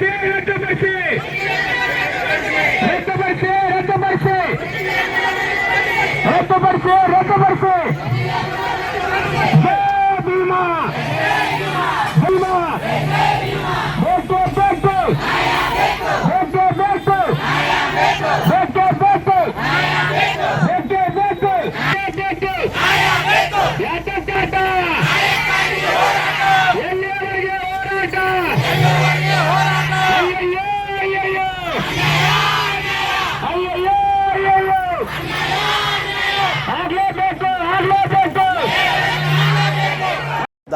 Yeah.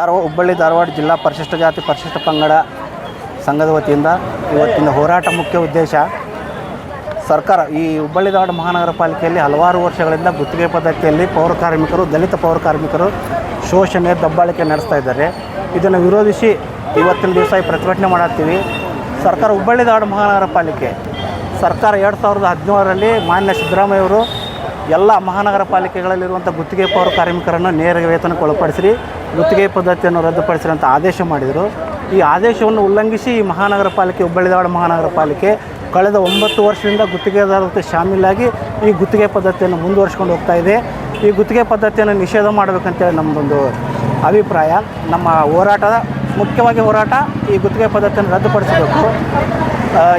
Dharwad, Hubballi, Dharwad ಜಿಲ್ಲಾ ಪರಿಶಿಷ್ಟ ಜಾತಿ, ಪರಿಶಿಷ್ಟ ಪಂಗಡ ಸಂಘದ ವತಿಯಿಂದ ಇವತ್ತಿನ ಹೋರಾಟ ಮುಖ್ಯ ಉದ್ದೇಶ, ಸರ್ಕಾರ ಈ ಹುಬ್ಬಳ್ಳಿ, ಧಾರವಾಡ ಮಹಾನಗರ ಪಾಲಿಕೆಯಲ್ಲಿ ಹಲವಾರು ವರ್ಷಗಳಿಂದ ಗುತ್ತಿಗೆ ಪದ್ಧತಿಯಲ್ಲಿ ಪೌರ ಕಾರ್ಮಿಕರು, ದಲಿತ ಪೌರ ಕಾರ್ಮಿಕರು ಶೋಷಣೆ, ದಬ್ಬಾಳಿಕೆ ನಡೆಸ್ತಾ ಇದ್ದಾರೆ. ಇದನ್ನು ವಿರೋಧಿಸಿ ಇವತ್ತಿನ ದಿವಸ ಈ ಪ್ರತಿಭಟನೆ ಮಾಡತ್ತೀವಿ. ಸರ್ಕಾರ ಹುಬ್ಬಳ್ಳಿ, ಧಾರವಾಡ ಮಹಾನಗರ ಪಾಲಿಕೆ, ಸರ್ಕಾರ ಎರಡು ಸಾವಿರದ ಹದಿನೇಳರಲ್ಲಿ ಮಾನ್ಯ ಸಿದ್ದರಾಮಯ್ಯವರು ಎಲ್ಲ ಮಹಾನಗರ ಪಾಲಿಕೆಗಳಲ್ಲಿರುವಂಥ ಗುತ್ತಿಗೆ ಪೌರ ಕಾರ್ಮಿಕರನ್ನು ನೇರ ವೇತನಕ್ಕೆ ಒಳಪಡಿಸಿರಿ, ಗುತ್ತಿಗೆ ಪದ್ಧತಿಯನ್ನು ರದ್ದುಪಡಿಸಿರಿ ಆದೇಶ ಮಾಡಿದರು. ಈ ಆದೇಶವನ್ನು ಉಲ್ಲಂಘಿಸಿ ಈ ಮಹಾನಗರ ಪಾಲಿಕೆ, ಹುಬ್ಬಳ್ಳಿ ಮಹಾನಗರ ಪಾಲಿಕೆ ಕಳೆದ ಒಂಬತ್ತು ವರ್ಷದಿಂದ ಗುತ್ತಿಗೆದಾರರಿಗೆ ಶಾಮೀಲಾಗಿ ಈ ಗುತ್ತಿಗೆ ಪದ್ಧತಿಯನ್ನು ಮುಂದುವರಿಸ್ಕೊಂಡು ಹೋಗ್ತಾ ಇದೆ. ಈ ಗುತ್ತಿಗೆ ಪದ್ಧತಿಯನ್ನು ನಿಷೇಧ ಮಾಡಬೇಕಂತೇಳಿ ನಮ್ಮದೊಂದು ಅಭಿಪ್ರಾಯ. ನಮ್ಮ ಹೋರಾಟದ ಮುಖ್ಯವಾಗಿ ಹೋರಾಟ ಈ ಗುತ್ತಿಗೆ ಪದ್ಧತಿಯನ್ನು ರದ್ದುಪಡಿಸಬೇಕು.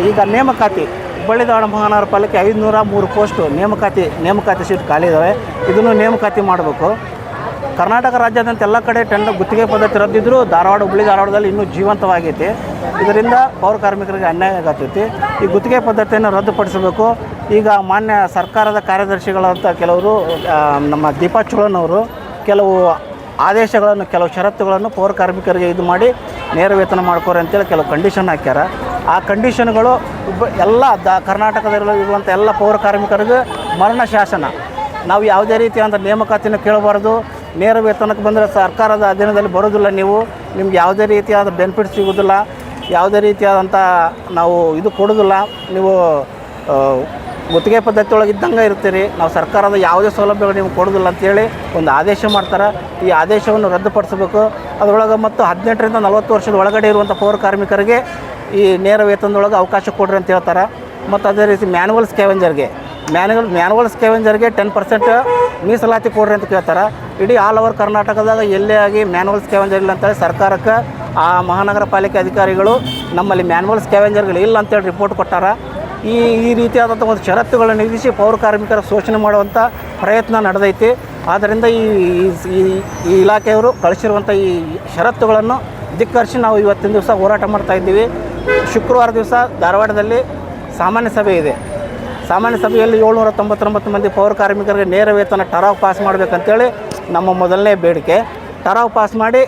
ಈಗ ನೇಮಕಾತಿ. ಹುಬ್ಬಳ್ಳಿ ಮಹಾನಗರ ಪಾಲಿಕೆ ಐದುನೂರ ಮೂರು ಪೋಸ್ಟು ನೇಮಕಾತಿ ನೇಮಕಾತಿ ಸೀಟ್ ಖಾಲಿ ಇದ್ದಾವೆ ಇದನ್ನು ನೇಮಕಾತಿ ಮಾಡಬೇಕು. ಕರ್ನಾಟಕ ರಾಜ್ಯಾದ್ಯಂತ ಎಲ್ಲ ಕಡೆ ಟೆಂಡರ್ ಗುತ್ತಿಗೆ ಪದ್ಧತಿ ರದ್ದಿದ್ರು ಧಾರವಾಡ, ಹುಬ್ಬಳ್ಳಿ, ಧಾರವಾಡದಲ್ಲಿ ಇನ್ನೂ ಜೀವಂತವಾಗೈತಿ. ಇದರಿಂದ ಪೌರ ಕಾರ್ಮಿಕರಿಗೆ ಅನ್ಯಾಯ ಆಗತ್ತೈತಿ ಈ ಗುತ್ತಿಗೆ ಪದ್ಧತಿಯನ್ನು ರದ್ದುಪಡಿಸಬೇಕು. ಈಗ ಮಾನ್ಯ ಸರ್ಕಾರದ ಕಾರ್ಯದರ್ಶಿಗಳಂತ ಕೆಲವರು ನಮ್ಮ ದೀಪಾ ಚೋಳನವರು ಕೆಲವು ಆದೇಶಗಳನ್ನು, ಕೆಲವು ಷರತ್ತುಗಳನ್ನು ಪೌರ ಕಾರ್ಮಿಕರಿಗೆ ಇದು ಮಾಡಿ ನೇರ ವೇತನ ಮಾಡ್ಕೋರಿ ಅಂತೇಳಿ ಕೆಲವು ಕಂಡೀಷನ್ ಹಾಕ್ಯಾರ. ಆ ಕಂಡೀಷನ್ಗಳು ಎಲ್ಲ ದ ಕರ್ನಾಟಕದಲ್ಲಿ ಇರುವಂಥ ಎಲ್ಲ ಪೌರ ಕಾರ್ಮಿಕರಿಗೆ ಮರಣ ಶಾಸನ ನಾವು ಯಾವುದೇ ರೀತಿಯಾದಂಥ ನೇಮಕಾತಿನ ಕೇಳಬಾರ್ದು. ನೇರ ವೇತನಕ್ಕೆ ಬಂದರೆ ಸರ್ಕಾರದ ಅಧೀನದಲ್ಲಿ ಬರೋದಿಲ್ಲ ನೀವು. ನಿಮ್ಗೆ ಯಾವುದೇ ರೀತಿಯಾದ ಬೆನಿಫಿಟ್ ಸಿಗೋದಿಲ್ಲ ಯಾವುದೇ ರೀತಿಯಾದಂಥ ನಾವು ಇದು ಕೊಡೋದಿಲ್ಲ ನೀವು ಗುತ್ತಿಗೆ ಪದ್ಧತಿ ಒಳಗೆ ಇದ್ದಂಗೆ ಇರ್ತೀರಿ. ನಾವು ಸರ್ಕಾರದ ಯಾವುದೇ ಸೌಲಭ್ಯಗಳು ನಿಮ್ಗೆ ಕೊಡೋದಿಲ್ಲ ಅಂತೇಳಿ ಒಂದು ಆದೇಶ ಮಾಡ್ತಾರೆ. ಈ ಆದೇಶವನ್ನು ರದ್ದುಪಡಿಸಬೇಕು. ಅದರೊಳಗೆ ಮತ್ತು ಹದಿನೆಂಟರಿಂದ ನಲವತ್ತು ವರ್ಷದ ಒಳಗಡೆ ಇರುವಂಥ ಪೌರ ಕಾರ್ಮಿಕರಿಗೆ ಈ ನೇರ ವೇತನದೊಳಗೆ ಅವಕಾಶ ಕೊಡ್ರಿ ಅಂತ ಹೇಳ್ತಾರೆ. ಮತ್ತು ಅದೇ ರೀತಿ ಮ್ಯಾನುವಲ್ ಸ್ಕ್ಯಾವೆಂಜರ್ಗೆ ಮ್ಯಾನುವಲ್ ಮ್ಯಾನುವಲ್ ಸ್ಕ್ಯಾವೆಂಜರ್ಗೆ ಟೆನ್ ಪರ್ಸೆಂಟ್ ಮೀಸಲಾತಿ ಕೊಡ್ರಿ ಅಂತ ಕೇಳ್ತಾರೆ. ಇಡೀ ಆಲ್ ಓವರ್ ಕರ್ನಾಟಕದಾಗ ಎಲ್ಲೇ ಆಗಿ ಮ್ಯಾನುವಲ್ ಸ್ಕ್ಯಾವೆಂಜರ್ ಇಲ್ಲ ಅಂತೇಳಿ ಸರ್ಕಾರಕ್ಕೆ, ಆ ಮಹಾನಗರ ಪಾಲಿಕೆ ಅಧಿಕಾರಿಗಳು ನಮ್ಮಲ್ಲಿ ಮ್ಯಾನುವಲ್ ಸ್ಕ್ಯಾವೆಂಜರ್ಗಳು ಇಲ್ಲ ಅಂತೇಳಿ ರಿಪೋರ್ಟ್ ಕೊಟ್ಟಾರ. ಈ ಈ ರೀತಿಯಾದಂಥ ಒಂದು ಷರತ್ತುಗಳನ್ನು ವಿಧಿಸಿ ಪೌರ ಕಾರ್ಮಿಕರ ಶೋಷಣೆ ಮಾಡುವಂಥ ಪ್ರಯತ್ನ ನಡೆದೈತಿ. ಆದ್ದರಿಂದ ಈ, ಈ- ಇಲಾಖೆಯವರು ಕಳಿಸಿರುವಂಥ ಈ ಷರತ್ತುಗಳನ್ನು ಧಿಕ್ಕರಿಸಿ ನಾವು ಇವತ್ತಿನ ದಿವಸ ಹೋರಾಟ ಮಾಡ್ತಾ ಇದ್ದೀವಿ. ಶುಕ್ರವಾರ ದಿವಸ ಧಾರವಾಡದಲ್ಲಿ ಸಾಮಾನ್ಯ ಸಭೆ ಇದೆ. ಸಾಮಾನ್ಯ ಸಭೆಯಲ್ಲಿ ಏಳ್ನೂರ ತೊಂಬತ್ತೊಂಬತ್ತು ಮಂದಿ ಪೌರ ಕಾರ್ಮಿಕರಿಗೆ ನೇರ ವೇತನ ಟರಾವ್ ಪಾಸ್ ಮಾಡಬೇಕಂತೇಳಿ ನಮ್ಮ ಮೊದಲನೇ ಬೇಡಿಕೆ. ಟರಾವ್ ಪಾಸ್ ಮಾಡಿ,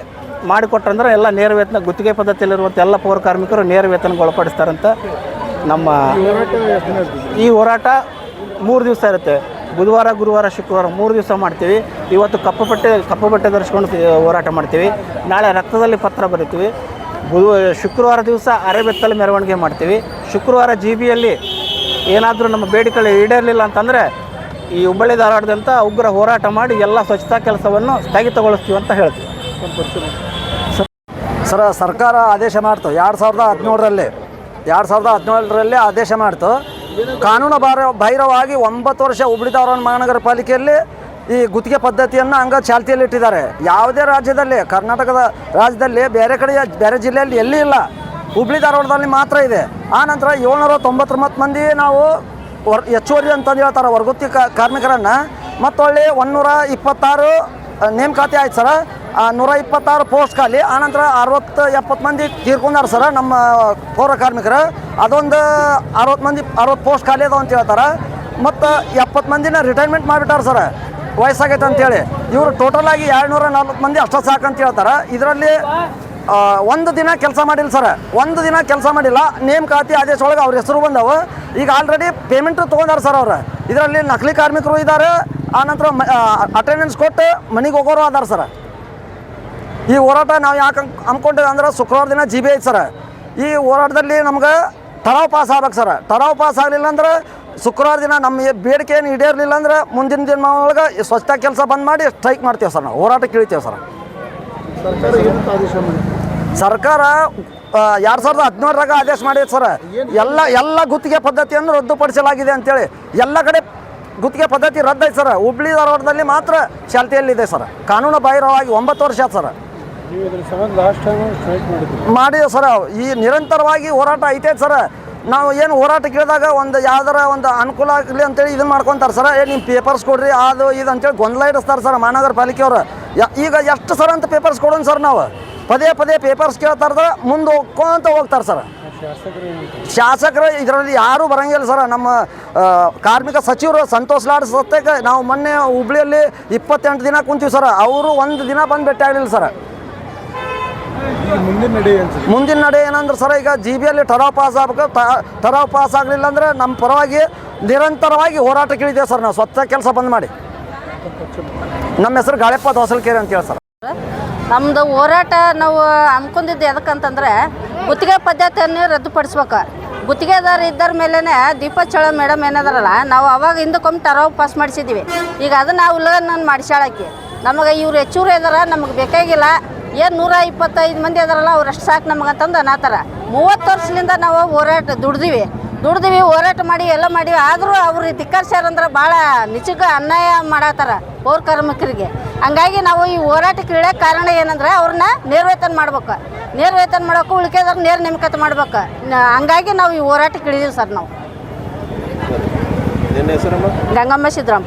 ಮಾಡಿಕೊಟ್ರಂದ್ರೆ ಎಲ್ಲ ನೇರ ವೇತನ, ಗುತ್ತಿಗೆ ಪದ್ಧತಿಯಲ್ಲಿರುವಂಥ ಎಲ್ಲ ಪೌರ ಕಾರ್ಮಿಕರು ನೇರ ವೇತನಕ್ಕೆ ಒಳಪಡಿಸ್ತಾರಂತ ನಮ್ಮ ಈ ಹೋರಾಟ ಮೂರು ದಿವಸ ಇರುತ್ತೆ. ಬುಧವಾರ, ಗುರುವಾರ, ಶುಕ್ರವಾರ ಮೂರು ದಿವಸ ಮಾಡ್ತೀವಿ. ಇವತ್ತು ಕಪ್ಪು ಬಟ್ಟೆ ಕಪ್ಪು ಬಟ್ಟೆ ಧರಿಸ್ಕೊಂಡು ಹೋರಾಟ ಮಾಡ್ತೀವಿ. ನಾಳೆ ರಕ್ತದಲ್ಲಿ ಪತ್ರ ಬರಿತೀವಿ. ಬುಧ ಶುಕ್ರವಾರ ದಿವಸ ಅರೆಬೆತ್ತಲ್ಲಿ ಮೆರವಣಿಗೆ ಮಾಡ್ತೀವಿ. ಶುಕ್ರವಾರ ಜಿ ಬಿಯಲ್ಲಿ ಏನಾದರೂ ನಮ್ಮ ಬೇಡಿಕೆಗಳು ಈಡೇರಲಿಲ್ಲ ಅಂತಂದರೆ ಈ ಹುಬ್ಬಳ್ಳಿ ಧಾರವಾಡದಂಥ ಉಗ್ರ ಹೋರಾಟ ಮಾಡಿ ಎಲ್ಲ ಸ್ವಚ್ಛತಾ ಕೆಲಸವನ್ನು ಸ್ಥಗಿತಗೊಳಿಸ್ತೀವಿ ಅಂತ ಹೇಳ್ತೀವಿ. ಸರ, ಸರ್ಕಾರ ಆದೇಶ ಮಾಡ್ತು. ಎರಡು ಸಾವಿರದ ಹದಿನೇಳರಲ್ಲಿ ಎರಡು ಸಾವಿರದ ಹದಿನೇಳರಲ್ಲಿ ಆದೇಶ ಮಾಡ್ತು. ಕಾನೂನು ಬಾರ, ಬಾಹಿರವಾಗಿ ಒಂಬತ್ತು ವರ್ಷ ಹುಬ್ಳಿ ಧಾರವಾಡ ಮಹಾನಗರ ಪಾಲಿಕೆಯಲ್ಲಿ ಈ ಗುತ್ತಿಗೆ ಪದ್ಧತಿಯನ್ನು ಹಂಗ ಚಾಲ್ತಿಯಲ್ಲಿ ಇಟ್ಟಿದ್ದಾರೆ. ಯಾವುದೇ ರಾಜ್ಯದಲ್ಲಿ, ಕರ್ನಾಟಕದ ರಾಜ್ಯದಲ್ಲಿ, ಬೇರೆ ಕಡೆ ಬೇರೆ ಜಿಲ್ಲೆಯಲ್ಲಿ ಎಲ್ಲಿ ಇಲ್ಲ. ಹುಬ್ಳಿ ಧಾರವಾಡದಲ್ಲಿ ಮಾತ್ರ ಇದೆ. ಆ ನಂತರ ಏಳ್ನೂರ ತೊಂಬತ್ತೊಂಬತ್ತು ಮಂದಿ ನಾವು ವರ್, ಹೆಚ್ಚುವರಿ ಅಂತಂದು ಹೇಳ್ತಾರೆ ವರ್ಗುತ್ತಿ ಕಾರ್ಮಿಕರನ್ನು. ಮತ್ತೊಳ್ಳಿ ಒಂದೂರ ಇಪ್ಪತ್ತಾರು ನೇಮಕಾತಿ ಆಯ್ತು ಸರ. ನೂರ ಇಪ್ಪತ್ತಾರು ಪೋಸ್ಟ್ ಖಾಲಿ. ಆನಂತರ ಅರವತ್ತು, ಎಪ್ಪತ್ತು ಮಂದಿ ತೀರ್ಕೊಂಡಾರ ಸರ ನಮ್ಮ ಪೌರ ಕಾರ್ಮಿಕರು. ಅದೊಂದು ಅರವತ್ತು ಮಂದಿ, ಅರವತ್ತು ಪೋಸ್ಟ್ ಖಾಲಿ ಅದಾವ ಅಂತ ಹೇಳ್ತಾರೆ. ಮತ್ತು ಎಪ್ಪತ್ತು ಮಂದಿನ ರಿಟೈರ್ಮೆಂಟ್ ಮಾಡಿಬಿಟ್ಟಾರ ಸರ್. ವಯಸ್ಸಾಗೈತೆ ಅಂತೇಳಿ. ಇವರು ಟೋಟಲ್ ಆಗಿ ಎರಡುನೂರ ನಲ್ವತ್ತು ಮಂದಿ ಅಷ್ಟ ಅಂತ ಹೇಳ್ತಾರೆ. ಇದರಲ್ಲಿ ಒಂದು ದಿನ ಕೆಲಸ ಮಾಡಿಲ್ಲ ಸರ್. ಒಂದು ದಿನ ಕೆಲಸ ಮಾಡಿಲ್ಲ. ನೇಮಕಾತಿ ಆದೇಶ ಒಳಗೆ ಅವ್ರ ಹೆಸರು ಬಂದವು. ಈಗ ಆಲ್ರೆಡಿ ಪೇಮೆಂಟ್ ತೊಗೊಂಡಾರ ಸರ್ ಅವ್ರು. ಇದರಲ್ಲಿ ನಕಲಿ ಕಾರ್ಮಿಕರು ಇದ್ದಾರೆ. ಆನಂತರ ಅಟೆಂಡೆನ್ಸ್ ಕೊಟ್ಟು ಮನೆಗೆ ಹೋಗೋರು ಅದಾರ ಸರ್. ಈ ಹೋರಾಟ ನಾವು ಯಾಕೆ ಅಂದ್ಕೊಂಡಿದ್ದೆ ಅಂದ್ರೆ ಶುಕ್ರವಾರ ದಿನ ಜಿ ಬಿ ಐತೆ ಸರ್. ಈ ಹೋರಾಟದಲ್ಲಿ ನಮ್ಗೆ ಟರಾವ್ ಪಾಸ್ ಆಗ್ಬೇಕು ಸರ್. ತರಾವ್ ಪಾಸ್ ಆಗಲಿಲ್ಲ ಅಂದ್ರೆ ಶುಕ್ರವಾರ ದಿನ ನಮ್ಮ ಬೇಡಿಕೆಯನ್ನು ಬೇಡಿಕೆ ಏನು ಈಡೇರಲಿಲ್ಲ ಅಂದ್ರೆ ಮುಂದಿನ ದಿನ ಒಳಗೆ ಸ್ವಚ್ಛತಾ ಕೆಲಸ ಬಂದ್ ಮಾಡಿ ಸ್ಟ್ರೈಕ್ ಮಾಡ್ತೀವಿ ಸರ್ ನಾವು. ಹೋರಾಟ ಇಳಿತೀವಿ ಸರ್. ಸರ್ಕಾರ ಎರಡು ಸಾವಿರದ ಹದಿನೇಳರಾಗ ಆದೇಶ ಮಾಡಿದೆ ಸರ್. ಎಲ್ಲ ಎಲ್ಲ ಗುತ್ತಿಗೆ ಪದ್ಧತಿಯನ್ನು ರದ್ದುಪಡಿಸಲಾಗಿದೆ ಅಂತೇಳಿ. ಎಲ್ಲ ಕಡೆ ಗುತ್ತಿಗೆ ಪದ್ಧತಿ ರದ್ದೈತೆ ಸರ್. ಹುಬ್ಳಿ ಧಾರವಾಡದಲ್ಲಿ ಮಾತ್ರ ಚಾಲ್ತಿಯಲ್ಲಿದೆ ಸರ್. ಕಾನೂನು ಬಾಹಿರವಾಗಿ ಒಂಬತ್ತು ವರ್ಷ ಆಯ್ತು ಸರ್. ಮಾಡಿದೆ ಸರ್. ಈ ನಿರಂತರವಾಗಿ ಹೋರಾಟ ಐತೆ ಸರ್. ನಾವು ಏನು ಹೋರಾಟ ಕೇಳಿದಾಗ ಒಂದು ಯಾವ್ದಾರ ಒಂದು ಅನುಕೂಲ ಆಗಲಿ ಅಂತೇಳಿ ಇದನ್ನ ಮಾಡ್ಕೊಂತಾರೆ ಸರ್. ಏನು ನಿಮ್ಮ ಪೇಪರ್ಸ್ ಕೊಡ್ರಿ ಅದು ಇದು ಅಂತೇಳಿ ಗೊಂದಲ ಇಡಿಸ್ತಾರೆ ಸರ್ ಮಹಾನಗರ ಪಾಲಿಕೆಯವರು ಈಗ ಎಷ್ಟು ಸರ್ ಅಂತ ಪೇಪರ್ಸ್ ಕೊಡೋಣ ಸರ್ ನಾವು? ಪದೇ ಪದೇ ಪೇಪರ್ಸ್ ಕೇಳ್ತಾರೆ ಮುಂದೆ ಹೋಗ್ಕೊಂತ ಹೋಗ್ತಾರೆ ಸರ್. ಶಾಸಕರು ಇದರಲ್ಲಿ ಯಾರೂ ಬರಂಗಿಲ್ಲ ಸರ್. ನಮ್ಮ ಕಾರ್ಮಿಕ ಸಚಿವರು ಸಂತೋಷ್ ಲಾಡ್ ಸತ್ಯಕ್ಕೆ ನಾವು ಮೊನ್ನೆ ಹುಬ್ಳಿಯಲ್ಲಿ ಇಪ್ಪತ್ತೆಂಟು ದಿನ ಕುಂತೀವಿ ಸರ್. ಅವರು ಒಂದು ದಿನ ಬಂದು ಭೇಟಿ ಆಗಲಿಲ್ಲ ಸರ್. ಮುಂದಿನ ನಡೆ ಏನಂದ್ರೆ ಸರ್ ಈಗ ಜಿ ಬಿಯಲ್ಲಿ ಟರಾವ್ ಪಾಸ್ ಆಗ್ಬೇಕು. ಟರಾವ್ ಪಾಸ್ ಆಗಲಿಲ್ಲ ಅಂದ್ರೆ ನಮ್ಮ ಪರವಾಗಿ ನಿರಂತರವಾಗಿ ಹೋರಾಟ ಕೇಳಿದ್ದೇವೆ ಸರ್ ನಾವು. ಸ್ವಚ್ಛ ಕೆಲಸ ಬಂದ್ ಮಾಡಿ. ನಮ್ಮ ಹೆಸರು ಗಾಳೆಪ್ಪ ಅಂತ ಅಂತೇಳಿ ಸರ್. ನಮ್ದು ಹೋರಾಟ ನಾವು ಅನ್ಕೊಂಡಿದ್ದೆ ಎದಕ್ಕಂತಂದ್ರೆ ಗುತ್ತಿಗೆ ಪದ್ಧತಿಯನ್ನು ರದ್ದುಪಡಿಸ್ಬೇಕು. ಗುತ್ತಿಗೆದಾರ ಇದ್ದರ ಮೇಲೇ ದೀಪ ಚಳ ಮೇಡಮ್ ಏನದಾರಲ್ಲ ನಾವು ಅವಾಗ ಹಿಂದಕ್ಕೊಮ್ಮೆ ಟರಾವ್ ಪಾಸ್ ಮಾಡಿಸಿದ್ದೀವಿ ಈಗ ಅದನ್ನ ಉಲ್ಲಂಘನೆ ಮಾಡಿಸ್ಯಾಳಕ್ಕೆ ನಮಗೆ ಇವ್ರು ಹೆಚ್ಚೂರು ಇದಾರ ನಮಗೆ ಬೇಕಾಗಿಲ್ಲ. ಏನು ನೂರ ಇಪ್ಪತ್ತೈದು ಮಂದಿ ಅದರಲ್ಲ ಅವ್ರು ಅಷ್ಟು ಸಾಕು ನಮಗಂತಂದು ಅನ್ನತ್ತಾರ ಮೂವತ್ತು ವರ್ಷದಿಂದ ನಾವು ಹೋರಾಟ ದುಡ್ದೀವಿ. ದುಡ್ದಿವಿ ಹೋರಾಟ ಮಾಡಿ ಎಲ್ಲ ಮಾಡಿವಿ ಆದರೂ ಅವ್ರು ಧಿಕ್ಕರ್ಸ್ಯಾರಂದ್ರೆ ಭಾಳ ನಿಜಕ್ಕೆ ಅನ್ಯಾಯ ಮಾಡತ್ತಾರ ಪೌರ ಕಾರ್ಮಿಕರಿಗೆ. ಹಂಗಾಗಿ ನಾವು ಈ ಹೋರಾಟಕ್ಕೆ ಇಳಿಯೋಕೆ ಕಾರಣ ಏನಂದ್ರೆ ಅವ್ರನ್ನ ನೇರ್ವೇತನ ಮಾಡ್ಬೇಕು. ನೇರ್ವೇತನ ಮಾಡೋಕೆ ಉಳ್ಕೆದಾರ ನೇರ ನೇಮಕತೆ ಮಾಡ್ಬೇಕು. ಹಂಗಾಗಿ ನಾವು ಈ ಹೋರಾಟಕ್ಕೆ ಇಳಿದೀವಿ ಸರ್ ನಾವು. ಗಂಗಮ್ಮ ಸಿದ್ದರಾಮ